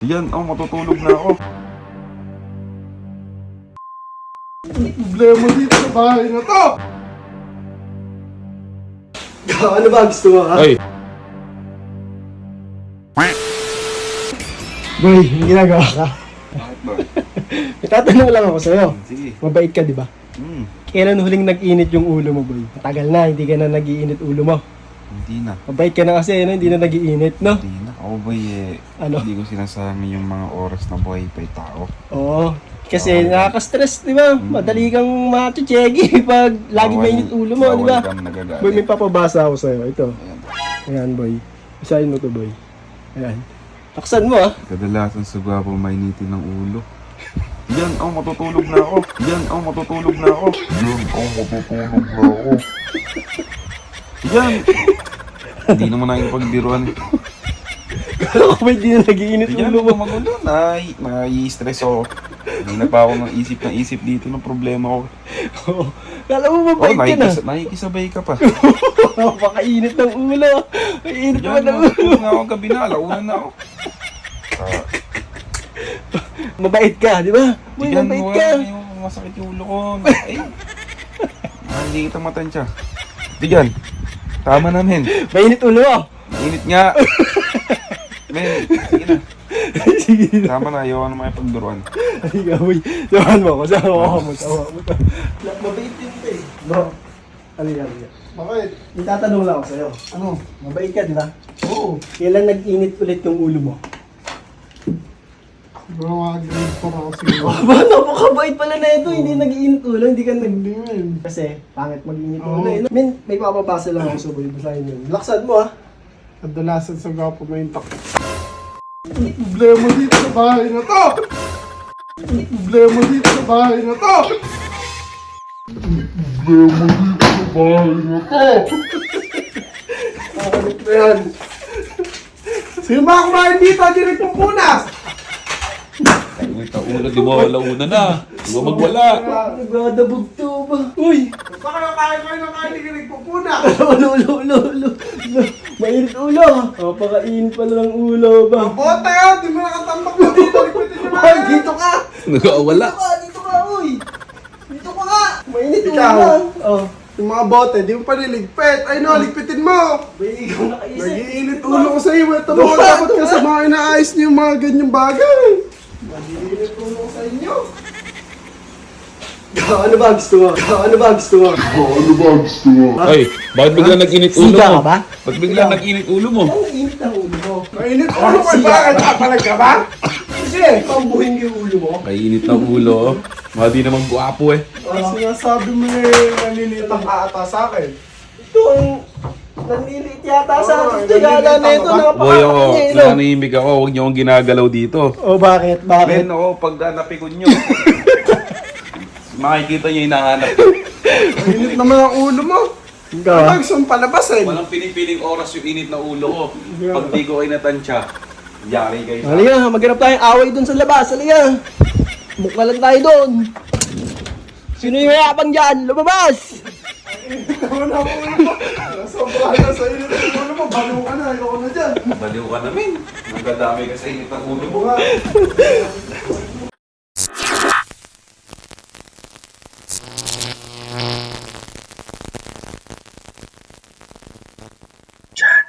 Yan, oh, matutulog na ako. Problema dito sa bahay na to! ano ba gusto mo, ha? Ay, Boy, may ginagawa ka. bakit ba? May tatanong lang ako sa'yo. Sige. Mabait ka, di ba? Hmm, Kailan huling nag-init yung ulo mo, boy? Matagal na, hindi ka na nag-iinit ulo mo. Hindi na. Mabait ka na kasi, no? hindi na nag-iinit, no? Hindi na. Ako ba eh, Ano? hindi ko sinasabi yung mga oras na buhay pa'y tao. Oo. Kasi nakaka-stress, di ba? Madali kang matuchegi pag lagi Bawal- mainit ulo mo, di ba? Bawal kang nagagalit. Boy, may papabasa ako sa'yo. Ito. Ayan. Ayan, boy. Basahin mo to, boy. Ayan. Taksan mo, ah. Kadalasan sa gwapo mainitin ng ulo. Yan, oh, matutulog na ako. Yan, oh, matutulog na ako. Yan, oh, matutulog na ako. Yan! Hindi naman na pagbiruan. Kala ko ba hindi na nag-iinit Yan, ulo mo? mo magulo. Nai, nai-stress ako. Hindi na pa ako ng isip na isip dito ng problema ko. Oo. Kala mo Oh, mabait ka na. nakikis, nakikisabay ka pa. Napakainit ng ulo. Mainit pa Yan, ng ulo. matutulog na ako gabi na. Alauna na ako. Ah, Mabait ka, di ba? Yan, mabait ka. yung masakit yung ulo ko. Ay, ah, hindi kita matansya. Diyan, tama na men. Mainit ulo mo. Mainit nga. Men, sige na. Sige na. Tama na, ayaw na makipagduruan. Halika, boy. Samahan mo ako. Samahan mo. Samahan mo. Mabait din ka eh. Bro. Halika, halika. Bakit? May tatanong lang ako sa'yo. Ano? Mabait ka, di ba? Oo. Kailan nag-init ulit yung ulo mo? Siguro mga grade 4 ako siguro. Aba, napakabait pala na ito. Hindi nag-iinit ulo. Hindi ka nag... Hindi man. Kasi, pangit mag-init Oo. ulo eh. Min, may papabasa lang ako sa boy. Basahin yun. Laksan mo ah. Kadalasan sa gwapo may tak. Problema dito sa bahay na to! Problema dito sa bahay na to! Problema dito sa bahay na to! Nakalit na yan. Sino ba kumain dito? Di nagpupunas! Wait, ulo, di ba wala una na? Di ba magwala? Nagdadabog to ba? Uy! Baka nakain kayo ng kain, di ka nagpupunas! Ulo, ulo, ulo, ulo. ulo. Mainit ulo. Napakainit pala ng ulo ba? Bota! Di mo nakatambak mo dito! Hoy, dito ka! Nagawala. Dito ka, dito ka, uy! Dito ka nga! Mainit ulo lang. Oh. Yung mga bote, di mo pa niligpit! Ay no, ligpitin mo! May ikaw nakaisip. Nag-iinit ulo ko sa iyo. Ito mo, dapat kasama inaayos niyo yung mga ganyang bagay. Nag-iinit ulo ko sa inyo. Ano ba gusto mo? Ano ba gusto mo? Ay, bakit bigla nag-init ulo Siga mo? ka ba? Ba't bigla nag-init ulo mo? Ang init ng ulo mo. Mainit ulo ko, bakit? Nakapalag ka ba? Kasi, pambuhin yung ulo mo. Kainit ng ulo. oh. Mga di naman guwapo eh. Ang sinasabi mo eh, nalilitang ka ata sa akin. Ito ang nanlilit yata sa atin. Ito yala na ito. Boy, ako, Napakakanya ito. nananahimik ako. Huwag niyo akong ginagalaw dito. Oh, bakit? Bakit? Men, ako, pag napikon nyo. makikita niyo yung hinahanap ko. Mainit naman ang ulo mo. Ikaw ah. Pag saan palabasin? Walang pinipiling oras yung init na ulo ko. Pag di ko kayo natansya, yari kayo sa Halika, maghanap tayong away dun sa labas. Halika. Mukha lang tayo dun. Sino yung mayabang dyan? Lumabas! Hindi naman ako ulo pa. Sobrahan na sa init ng ulo mo. Baliw ka na. Ayoko na dyan. Baliw ka na, min. Nagkadami ka sa init ng ulo mo, ha? John